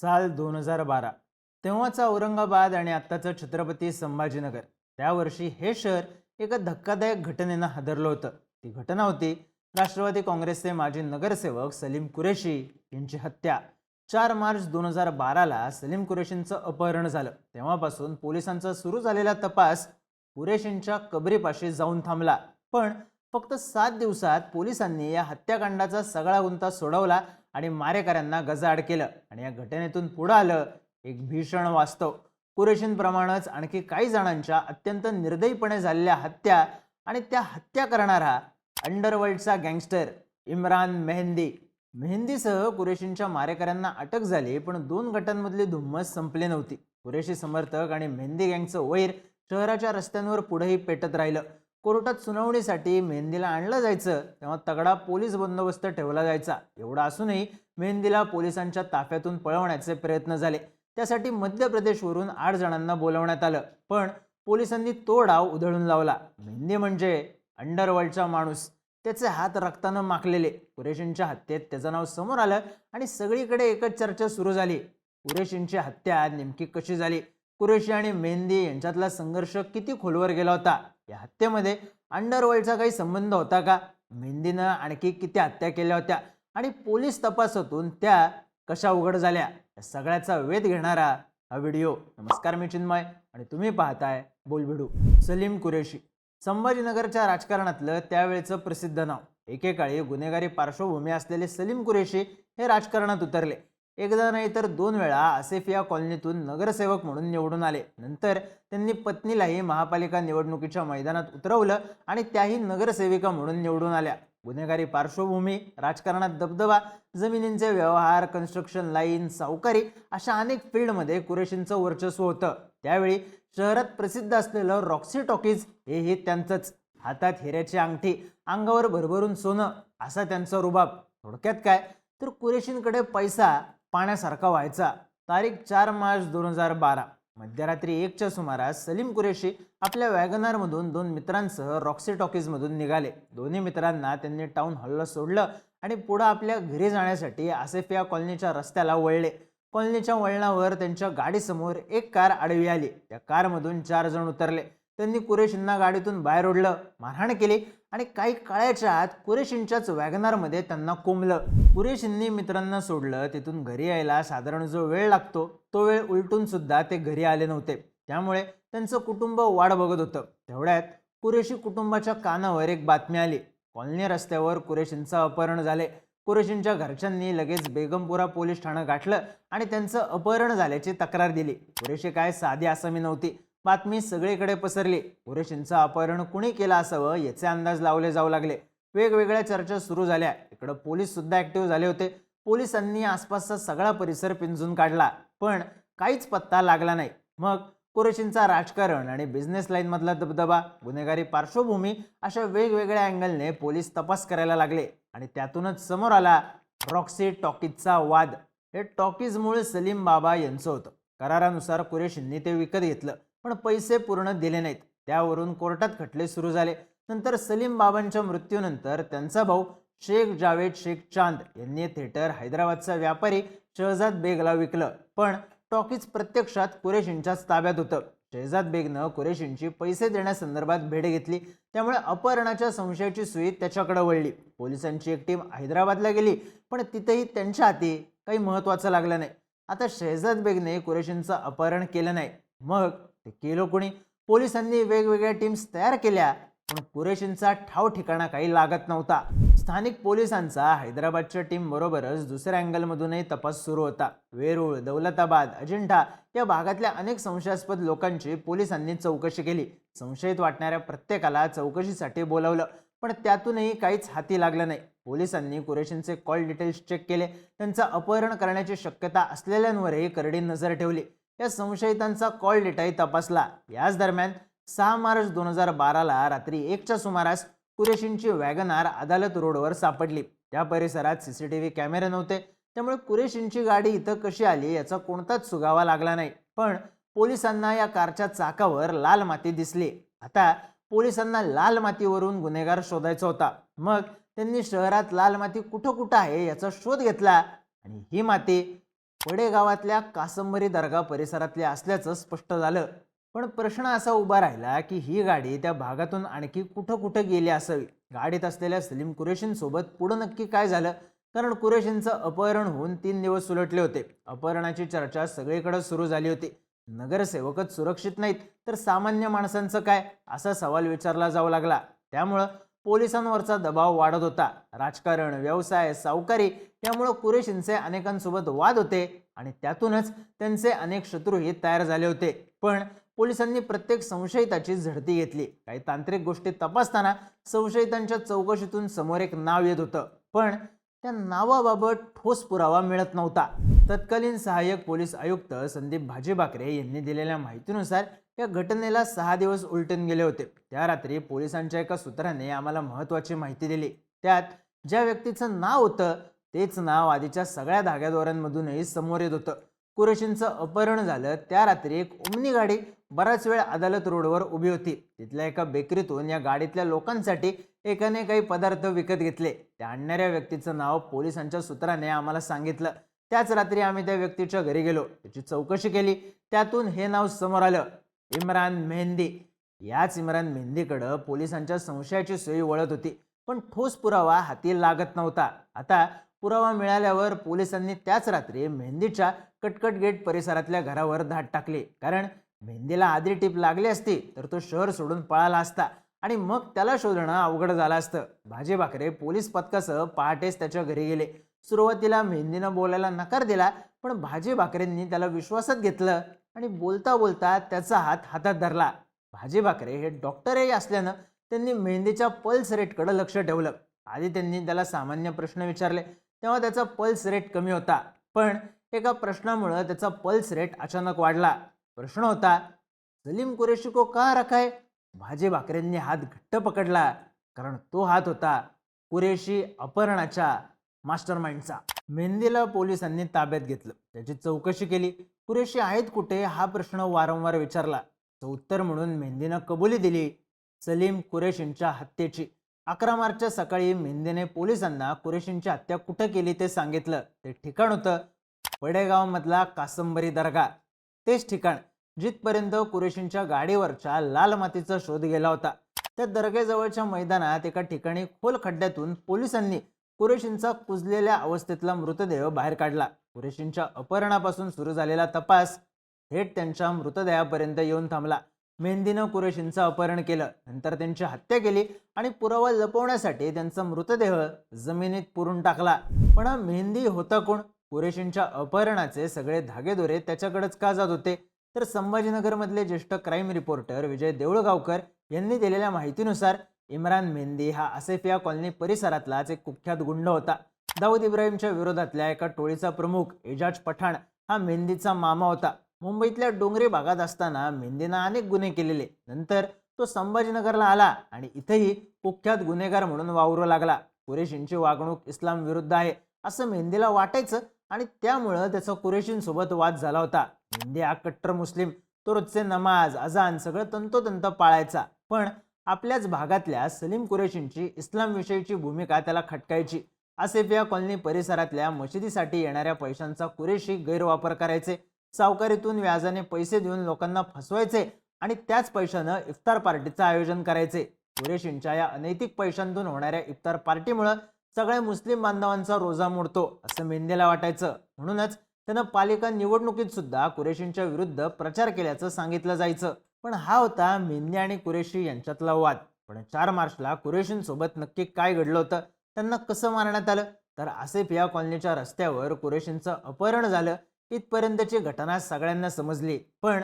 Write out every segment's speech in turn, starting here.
साल दोन हजार बारा. तेव्हाचा औरंगाबाद आणि आत्ताचं छत्रपती संभाजीनगर. त्या वर्षी हे शहर एका धक्कादायक घटनेनं हादरलं होतं. ती घटना होती राष्ट्रवादी काँग्रेसचे माजी नगरसेवक सलीम कुरेशी यांची हत्या. चार मार्च दोन हजार बाराला सलीम कुरेशींचं अपहरण झालं. तेव्हापासून पोलिसांचा सुरू झालेला तपास कुरेशींच्या कबरीपाशी जाऊन थांबला. पण फक्त सात दिवसात पोलिसांनी या हत्याकांडाचा सगळा गुंता सोडवला आणि मारेकऱ्यांना गजाआड केलं आणि या घटनेतून पुढं आलं एक भीषण वास्तव. कुरेशींप्रमाणेच आणखी काही जणांच्या अत्यंत निर्दयीपणे झालेल्या हत्या आणि त्या हत्या करणारा अंडरवर्ल्डचा गँगस्टर इम्रान मेहंदी. मेहंदीसह कुरेशींच्या मारेकऱ्यांना अटक झाली पण दोन गटांमधली धुम्मस संपली नव्हती. कुरेशी समर्थक आणि मेहंदी गँगचं वैर शहराच्या रस्त्यांवर पुढेही पेटत राहिलं. कोर्टात सुनावणीसाठी मेहंदीला आणलं जायचं तेव्हा तगडा पोलीस बंदोबस्त ठेवला जायचा. एवढा असूनही मेहंदीला पोलिसांच्या ताफ्यातून पळवण्याचे प्रयत्न झाले. त्यासाठी मध्य प्रदेशवरून आठ जणांना बोलवण्यात आलं पण पोलिसांनी तो डाव उधळून लावला. मेहंदी म्हणजे अंडरवर्ल्डचा माणूस. त्याचे हात रक्तानं माखलेले. कुरेशींच्या हत्येत त्याचं नाव समोर आलं आणि सगळीकडे एकच चर्चा सुरू झाली. कुरेशींची हत्या नेमकी कशी झाली? कुरेशी आणि मेहंदी यांच्यातला संघर्ष किती खोलवर गेला होता? या हत्येमध्ये अंडरवर्ल्डचा काही संबंध होता का? मेहंदीनं आणखी किती हत्या केल्या होत्या? आणि पोलीस तपासातून त्या कशा उघड झाल्या? या सगळ्याचा वेध घेणारा हा व्हिडिओ. नमस्कार मी चिन्मय आणि तुम्ही पाहताय बोलभिडू सलीम कुरेशी. संभाजीनगरच्या राजकारणातलं त्यावेळेचं प्रसिद्ध नाव. एकेकाळी गुन्हेगारी पार्श्वभूमी असलेले सलीम कुरेशी हे राजकारणात उतरले. एकदा नाही तर दोन वेळा आसेफिया कॉलनीतून नगरसेवक म्हणून निवडून आले. नंतर त्यांनी पत्नीलाही महापालिका निवडणुकीच्या मैदानात उतरवलं आणि त्याही नगरसेविका म्हणून निवडून आल्या. गुन्हेगारी पार्श्वभूमी राजकारणात दबदबा जमिनींचे व्यवहार कन्स्ट्रक्शन लाईन सावकारी अशा अनेक फील्डमध्ये कुरेशींचं वर्चस्व होतं. त्यावेळी शहरात प्रसिद्ध असलेलं रॉक्सी टॉकीज हेही त्यांचंच. हातात हिऱ्याची अंगठी अंगावर भरभरून सोनं असा त्यांचा रुबाब. थोडक्यात काय? तर कुरेशींकडे पैसा पाण्यासारखा व्हायचा. तारीख चार मार्च दोन हजार बारा. मध्यरात्री एकच्या सुमारास सलीम कुरेशी आपल्या वॅगनारमधून दोन मित्रांसह रॉक्सी टॉकीजमधून निघाले. दोन्ही मित्रांना त्यांनी टाऊन हॉलला सोडलं आणि पुढं आपल्या घरी जाण्यासाठी आसेफिया कॉलनीच्या रस्त्याला वळले. कॉलनीच्या वळणावर त्यांच्या गाडीसमोर एक कार आडवी आली. त्या कारमधून चार जण उतरले. त्यांनी कुरेशींना गाडीतून बाहेर ओढलं मारहाण केली आणि काही काळाच्या आत कुरेशींच्याच वॅगनारमध्ये त्यांना कोंबलं. कुरेशींनी मित्रांना सोडलं तिथून घरी यायला साधारण जो वेळ लागतो तो वेळ उलटून सुद्धा ते घरी आले नव्हते. त्यामुळे त्यांचं कुटुंब वाढ बघत होतं. तेवढ्यात कुरेशी कुटुंबाच्या कानावर एक बातमी आली. कॉलनी रस्त्यावर कुरेशींचं अपहरण झाले. कुरेशींच्या घरच्यांनी लगेच बेगमपुरा पोलीस ठाणं गाठलं आणि त्यांचं अपहरण झाल्याची तक्रार दिली. कुरेशी काय साधी आसामी नव्हती. बातमी सगळीकडे पसरली. कुरेशींचं अपहरण कुणी केलं असावं याचे अंदाज लावले जाऊ लागले. वेगवेगळ्या चर्चा सुरू झाल्या. इकडं पोलीस सुद्धा ऍक्टिव्ह झाले होते. पोलिसांनी आसपासचा सगळा परिसर पिंजून काढला. पण काहीच पत्ता लागला नाही. मग कुरेशींचा राजकारण आणि बिझनेस लाईनमधला दबदबा गुन्हेगारी पार्श्वभूमी अशा वेगवेगळ्या अँगलने पोलीस तपास करायला लागले. आणि त्यातूनच समोर आला रॉक्सी टॉकीजचा वाद. हे टॉकीज मूळ सलीम बाबा यांचं होतं. करारानुसार कुरेशींनी ते विकत घेतलं. पण पैसे पूर्ण दिले नाहीत. त्यावरून कोर्टात खटले सुरू झाले. नंतर सलीम बाबांच्या मृत्यूनंतर त्यांचा भाऊ शेख जावेद शेख चांद यांनी थिएटर हैदराबादचा व्यापारी शहजाद बेगला विकलं. पण टॉकीज प्रत्यक्षात कुरेशींच्याच ताब्यात होतं. शहजाद बेगनं कुरेशींची पैसे देण्यासंदर्भात भेट घेतली. त्यामुळे अपहरणाच्या संशयाची सुई त्याच्याकडे वळली. पोलिसांची एक टीम हैदराबादला गेली पण तिथेही त्यांच्या हाती काही महत्त्वाचं लागलं नाही. आता शहजाद बेगने कुरेशींचं अपहरण केलं नाही. मग ते केलं कोणी. पोलिसांनी वेगवेगळ्या टीम्स तयार केल्या पण कुरेशींचा ठाव ठिकाणा काही लागत नव्हता. स्थानिक पोलिसांचा हैदराबादच्या टीम बरोबरच दुसऱ्या अँगलमधूनही तपास सुरू होता. वेरूळ दौलताबाद अजिंठा या भागातल्या अनेक संशयास्पद लोकांची पोलिसांनी चौकशी केली. संशयित वाटणाऱ्या प्रत्येकाला चौकशीसाठी बोलावलं पण त्यातूनही काहीच हाती लागलं नाही. पोलिसांनी कुरेशींचे कॉल डिटेल्स चेक केले. त्यांचं अपहरण करण्याची शक्यता असलेल्यांवरही करडी नजर ठेवली. या संशयितांचा कॉल डेटाही तपासला. याच दरम्यान सहा मार्च दोन हजार बाराला रात्री एकच्या सुमारास कुरेशींची वॅगनार अदालत रोडवर सापडली. त्या परिसरात सीसीटीव्ही कॅमेरे नव्हते. त्यामुळे कुरेशींची गाडी इथं कशी आली याचा कोणताच सुगावा लागला नाही. पण पोलिसांना या कारच्या चाकावर लाल माती दिसली. आता पोलिसांना लाल मातीवरून गुन्हेगार शोधायचा होता. मग त्यांनी शहरात लाल माती कुठं कुठं आहे याचा शोध घेतला आणि ही माती पडे गावातल्या कासंबरी दर्गा परिसरातले असल्याचं स्पष्ट झालं. पण प्रश्न असा उभा राहिला की ही गाडी त्या भागातून आणखी कुठं कुठं गेली असावी? गाडीत असलेल्या सलीम कुरेशींसोबत पुढं नक्की काय झालं? कारण कुरेशींचं अपहरण होऊन तीन दिवस उलटले होते. अपहरणाची चर्चा सगळीकडे सुरू झाली होती. नगरसेवकच सुरक्षित नाहीत तर सामान्य माणसांचं काय? असा सवाल विचारला जाऊ लागला. त्यामुळं पोलिसांवरचा दबाव वाढत होता. राजकारण व्यवसाय सावकारी यामुळं कुरेशींचे अनेकांसोबत वाद होते आणि त्यातूनच त्यांचे अनेक शत्रूही तयार झाले होते. पण पोलिसांनी प्रत्येक संशयिताची झडती घेतली. काही तांत्रिक गोष्टी तपासताना संशयितांच्या चौकशीतून समोर एक नाव येत होतं. पण त्या नावाबाबत ठोस पुरावा मिळत नव्हता. तत्कालीन सहाय्यक पोलीस आयुक्त संदीप भाजीबाकरे यांनी दिलेल्या माहितीनुसार या घटनेला सहा दिवस उलटून गेले होते. त्या रात्री पोलिसांच्या एका सूत्राने आम्हाला महत्त्वाची माहिती दिली. त्यात ज्या व्यक्तीचं नाव होतं तेच नाव आधीच्या सगळ्या धाग्यादोऱ्यांमधूनही समोर येत होतं. कुरेशींचं अपहरण झालं. त्या रात्री एक ओमनी गाडी बराच वेळ अदालत रोडवर उभी होती. तिथल्या एका बेकरीतून या गाडीतल्या लोकांसाठी एकाने काही पदार्थ विकत घेतले. त्या आणणाऱ्या व्यक्तीचं नाव पोलिसांच्या सूत्राने आम्हाला सांगितलं. त्याच रात्री आम्ही त्या व्यक्तीच्या घरी गेलो. त्याची चौकशी केली. त्यातून हे नाव समोर आलं. इम्रान मेहंदी. याच इम्रान मेहंदीकडं पोलिसांच्या संशयाची सोयी वळत होती. पण ठोस पुरावा हाती लागत नव्हता. आता पुरावा मिळाल्यावर पोलिसांनी त्याच रात्री मेहंदीच्या कटकट गेट परिसरातल्या घरावर धाड टाकली. कारण मेहंदीला आधी टीप लागली असती तर तो शहर सोडून पळाला असता आणि मग त्याला शोधणं अवघड झालं असतं. भाजी भाकरे पोलीस पथकासह पहाटेच त्याच्या घरी गेले. सुरुवातीला मेहंदीनं बोलायला नकार दिला पण भाजी भाकरेंनी त्याला विश्वासात घेतलं. आणि बोलता बोलता त्याचा हात हातात धरला. भाजी भाकरे हे डॉक्टरही असल्यानं त्यांनी मेहंदीच्या पल्स रेटकडं लक्ष ठेवलं. आधी त्यांनी त्याला सामान्य प्रश्न विचारले. तेव्हा त्याचा पल्स रेट कमी होता. पण एका प्रश्नामुळं त्याचा पल्स रेट अचानक वाढला. प्रश्न होता सलीम कुरेशी को का रखाय भाजी भाकरेंनी हात घट्ट पकडला कारण तो हात होता कुरेशी अपहरणाच्या मास्टर माइंडचा मेहंदीला पोलिसांनी ताब्यात घेतलं. त्याची चौकशी केली. कुरेशी आहेत कुठे? हा प्रश्न वारंवार विचारला. तर उत्तर म्हणून मेहंदीनं कबुली दिली सलीम कुरेशींच्या हत्येची. अकरा मार्चच्या सकाळी मेहंदीने पोलिसांना कुरेशींची हत्या कुठं केली ते सांगितलं. ते ठिकाण होतं पडेगावमधला कासंबरी दर्गा. तेच ठिकाण जिथपर्यंत कुरेशींच्या गाडीवरच्या लाल मातीचा शोध गेला होता. त्या दर्गेजवळच्या मैदानात एका ठिकाणी खोल खड्ड्यातून पोलिसांनी कुरेशींचा कुजलेल्या अवस्थेतला मृतदेह बाहेर काढला. कुरेशींच्या अपहरणापासून सुरू झालेला तपास थेट त्यांच्या मृतदेहापर्यंत येऊन थांबला. मेहंदीनं कुरेशींचं अपहरण केलं. नंतर त्यांची हत्या केली आणि पुरावा लपवण्यासाठी त्यांचा मृतदेह जमिनीत पुरून टाकला. पण हा मेहंदी होता कोण? कुरेशींच्या अपहरणाचे सगळे धागेदोरे त्याच्याकडेच का जात होते? तर संभाजीनगरमधले ज्येष्ठ क्राईम रिपोर्टर विजय देऊळगावकर यांनी दिलेल्या माहितीनुसार इम्रान मेहंदी हा असेफिया कॉलनी परिसरातलाच एक कुख्यात गुंड होता. दाऊद इब्राहिमच्या विरोधातल्या एका टोळीचा प्रमुख एजाज पठाण हा मेहंदीचा मामा होता. मुंबईतल्या डोंगरी भागात असताना मेहंदीनं अनेक गुन्हे केलेले. नंतर तो संभाजीनगरला आला आणि इथेही कुख्यात गुन्हेगार म्हणून वावरू लागला. कुरेशींची वागणूक इस्लाम विरुद्ध आहे असं मेहंदीला वाटायचं आणि त्यामुळं त्याचा कुरेशींसोबत वाद झाला होता. मेहंदी हा कट्टर मुस्लिम तो रोजचे नमाज अजान सगळं तंतोतंत पाळायचा. पण आपल्याच भागातल्या सलीम कुरेशींची इस्लामविषयीची भूमिका त्याला खटकायची. आसेफिया कॉलनी परिसरातल्या मशिदीसाठी येणाऱ्या पैशांचा कुरेशी गैरवापर करायचे. सावकारीतून व्याजाने पैसे देऊन लोकांना फसवायचे आणि त्याच पैशानं इफ्तार पार्टीचं आयोजन करायचे. कुरेशींच्या या अनैतिक पैशांतून होणाऱ्या इफ्तार पार्टीमुळं सगळ्या मुस्लिम बांधवांचा रोजा मोडतो असं मेंदेला वाटायचं. म्हणूनच त्यानं पालिका निवडणुकीत सुद्धा कुरेशींच्या विरुद्ध प्रचार केल्याचं सांगितलं जायचं. पण हा होता मेंदे आणि कुरेशी यांच्यातला वाद. पण चार मार्चला कुरेशींसोबत नक्की काय घडलं होतं त्यांना कसं मारण्यात आलं? तर आसेफिया कॉलनीच्या रस्त्यावर कुरेशींचं अपहरण झालं. इथपर्यंतची घटना सगळ्यांना समजली. पण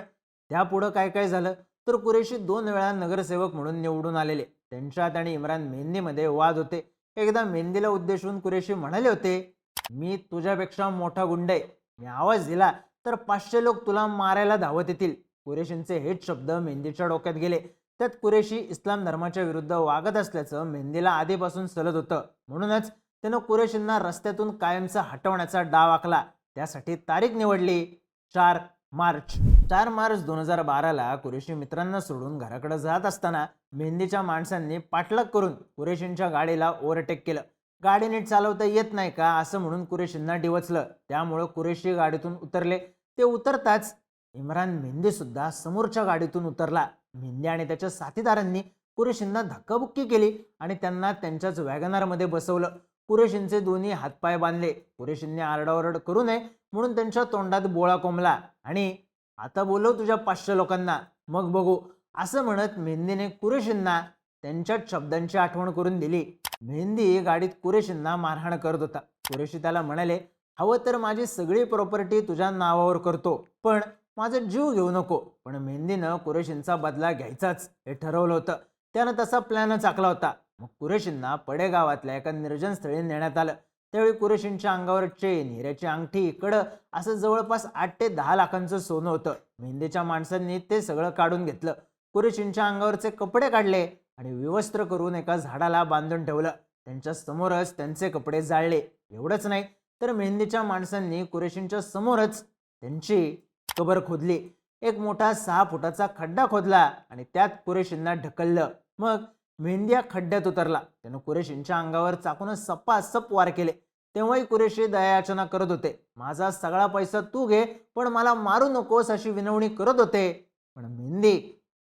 त्यापुढं काय काय झालं? तर कुरेशी दोन वेळा नगरसेवक म्हणून निवडून आलेले. त्यांच्यात आणि इम्रान मेहंदीमध्ये वाद होते. एकदा मेहंदीला उद्देशून कुरेशी म्हणाले होते मी तुझ्यापेक्षा मोठा गुंड आहे. मी आवाज दिला तर पाचशे लोक तुला मारायला धावत येतील. कुरेशींचे हेच शब्द मेहंदीच्या डोक्यात गेले. त्यात कुरेशी इस्लाम धर्माच्या विरुद्ध वागत असल्याचं मेहंदीला आधीपासून सलत होतं. म्हणूनच त्यानं कुरेशींना रस्त्यातून कायमचा हटवण्याचा डाव आखला. त्यासाठी तारीख निवडली. चार मार्च. चार मार्च दोन हजार बाराला कुरेशी मित्रांना सोडून घराकडे जात असताना मेहंदीच्या माणसांनी पाठलाग करून कुरेशींच्या गाडीला ओव्हरटेक केलं. गाडी नीट चालवता येत नाही का असं म्हणून कुरेशींना डिवचलं. त्यामुळं कुरेशी गाडीतून उतरले. ते उतरताच इम्रान मेहंदी सुद्धा समोरच्या गाडीतून उतरला. मेहंदी आणि त्याच्या साथीदारांनी कुरेशींना धक्काबुक्की केली आणि त्यांना त्यांच्याच वॅगनारमध्ये बसवलं. कुरेशींचे दोन्ही हातपाय बांधले. कुरेशींनी आरडाओरड करू नये म्हणून त्यांच्या तोंडात बोळा कोंबला. आणि आता बोलव तुझ्या पाचशे लोकांना. मग बघू. असं म्हणत मेहंदीने कुरेशींना त्यांच्याच शब्दांची आठवण करून दिली. मेहंदी गाडीत कुरेशींना मारहाण करत होता. कुरेशी त्याला म्हणाले हवं तर माझी सगळी प्रॉपर्टी तुझ्या नावावर करतो. पण माझा जीव घेऊ नको. पण मेहंदीनं कुरेशींचा बदला घ्यायचाच हे ठरवलं होतं. त्यानं तसा प्लॅनच आखला होता. मग कुरेशींना पडेगावातल्या एका निर्जन स्थळी नेण्यात आलं. त्यावेळी कुरेशींच्या अंगावर चेन हिऱ्याची अंगठी कडं असं जवळपास आठ ते दहा लाखांचं सोनं होतं. मेहंदीच्या माणसांनी ते सगळं काढून घेतलं. कुरेशींच्या अंगावरचे कपडे काढले आणि विवस्त्र करून एका झाडाला बांधून ठेवलं. त्यांच्या समोरच त्यांचे कपडे जाळले. एवढंच नाही तर मेहंदीच्या माणसांनी कुरेशींच्या समोरच त्यांची कबर खोदली. एक मोठा सहा फुटाचा खड्डा खोदला आणि त्यात कुरेशींना ढकललं. मग मेहंदी खड्ड्यात उतरला. त्यानं कुरेशींच्या अंगावर चाकून सप्पा सप वार केले. तेव्हाही कुरेशी दयायाचना करत होते. माझा सगळा पैसा तू घे पण मला मारू नकोस अशी विनवणी करत होते पण मेहंदी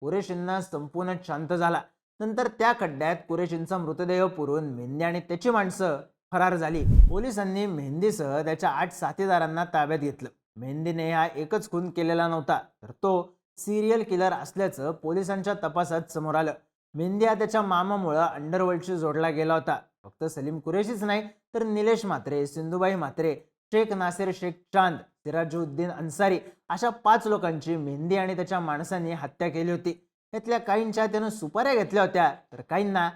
कुरेशींना संपूर्ण शांत झाला. नंतर त्या खड्ड्यात कुरेशींचा मृतदेह पुरून मेहंदी आणि त्याची माणसं फरार झाली. पोलिसांनी मेहंदीसह त्याच्या आठ साथीदारांना ताब्यात घेतलं. मेहंदीने हा एकच खून केलेला नव्हता तर तो सिरियल किलर असल्याचं पोलिसांच्या तपासात समोर आलं. मेहंदी हा त्याच्या मामामुळं अंडरवर्ल्डशी जोडला गेला होता. फक्त सलीम कुरेशीच नाही तर निलेश म्हात्रे सिंधुबाई म्हात्रे शेख नासिर शेख चांद सिराजुद्दीन अन्सारी अशा पाच लोकांची मेहंदी आणि त्याच्या माणसांनी हत्या केली होती. यातल्या काहींच्या त्यानं सुपाऱ्या घेतल्या होत्या तर काहींना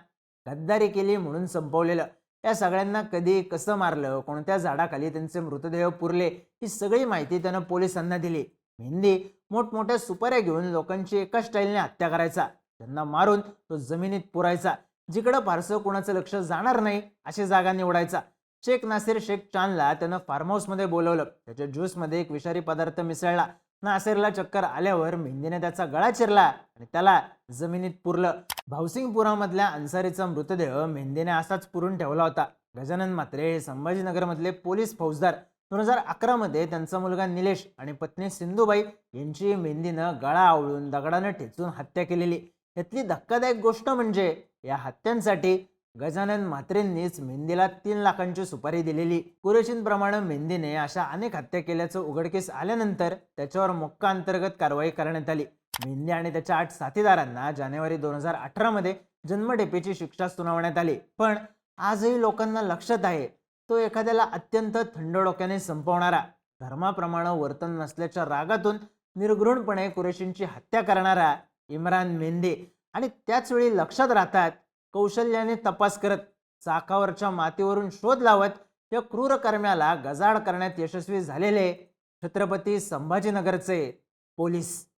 गद्दारी केली म्हणून संपवलेलं. या सगळ्यांना कधी कसं मारलं कोणत्या झाडाखाली त्यांचे मृतदेह पुरले ही सगळी माहिती त्यानं पोलिसांना दिली. मेहंदी मोठमोठ्या सुपाऱ्या घेऊन लोकांची एका स्टाईलने हत्या करायचा. त्यांना मारून तो जमिनीत पुरायचा. जिकडं फारसं कोणाचं लक्ष जाणार नाही अशी जागा निवडायचा. शेख नासिर शेख चांदला त्यानं फार्म हाऊसमध्ये बोलवलं. त्याच्या ज्यूसमध्ये एक विषारी पदार्थ मिसळला. नासेरला चक्कर आल्यावर मेहंदीने त्याचा गळा चिरला आणि त्याला जमिनीत पुरलं. भावसिंगपुरामधल्या अन्सारीचा मृतदेह मेहंदीने असाच पुरून ठेवला होता. गजानन मात्रे हे संभाजीनगरमधले पोलीस फौजदार. दोन हजार अकरामध्ये त्यांचा मुलगा निलेश आणि पत्नी सिंधुबाई यांची मेहंदीनं गळा आवळून दगडानं ठेचून हत्या केलेली. यातली धक्कादायक गोष्ट म्हणजे या हत्यांसाठी गजानन मात्रेंनीच मेहंदीला तीन लाखांची सुपारी दिलेली. कुरेशींप्रमाणे मेहंदीने अशा अनेक हत्या केल्याचं उघडकीस आल्यानंतर त्याच्यावर मोक्का अंतर्गत कारवाई करण्यात आली. मेहंदी आणि त्याच्या आठ साथीदारांना जानेवारी दोन हजार अठरामध्ये जन्मठेपेची शिक्षा सुनावण्यात आली. पण आजही लोकांना लक्षात आहे तो एखाद्याला अत्यंत थंड डोक्याने संपवणारा धर्माप्रमाणे वर्तन नसल्याच्या रागातून निर्घृणपणे कुरेशींची हत्या करणारा इम्रान मेहंदी आणि त्याचवेळी लक्षात राहतात कौशल्याने तपास करत चाकावरच्या मातीवरून शोध लावत या क्रूर कर्म्याला गजाड करण्यात यशस्वी झालेले छत्रपती संभाजीनगरचे पोलीस.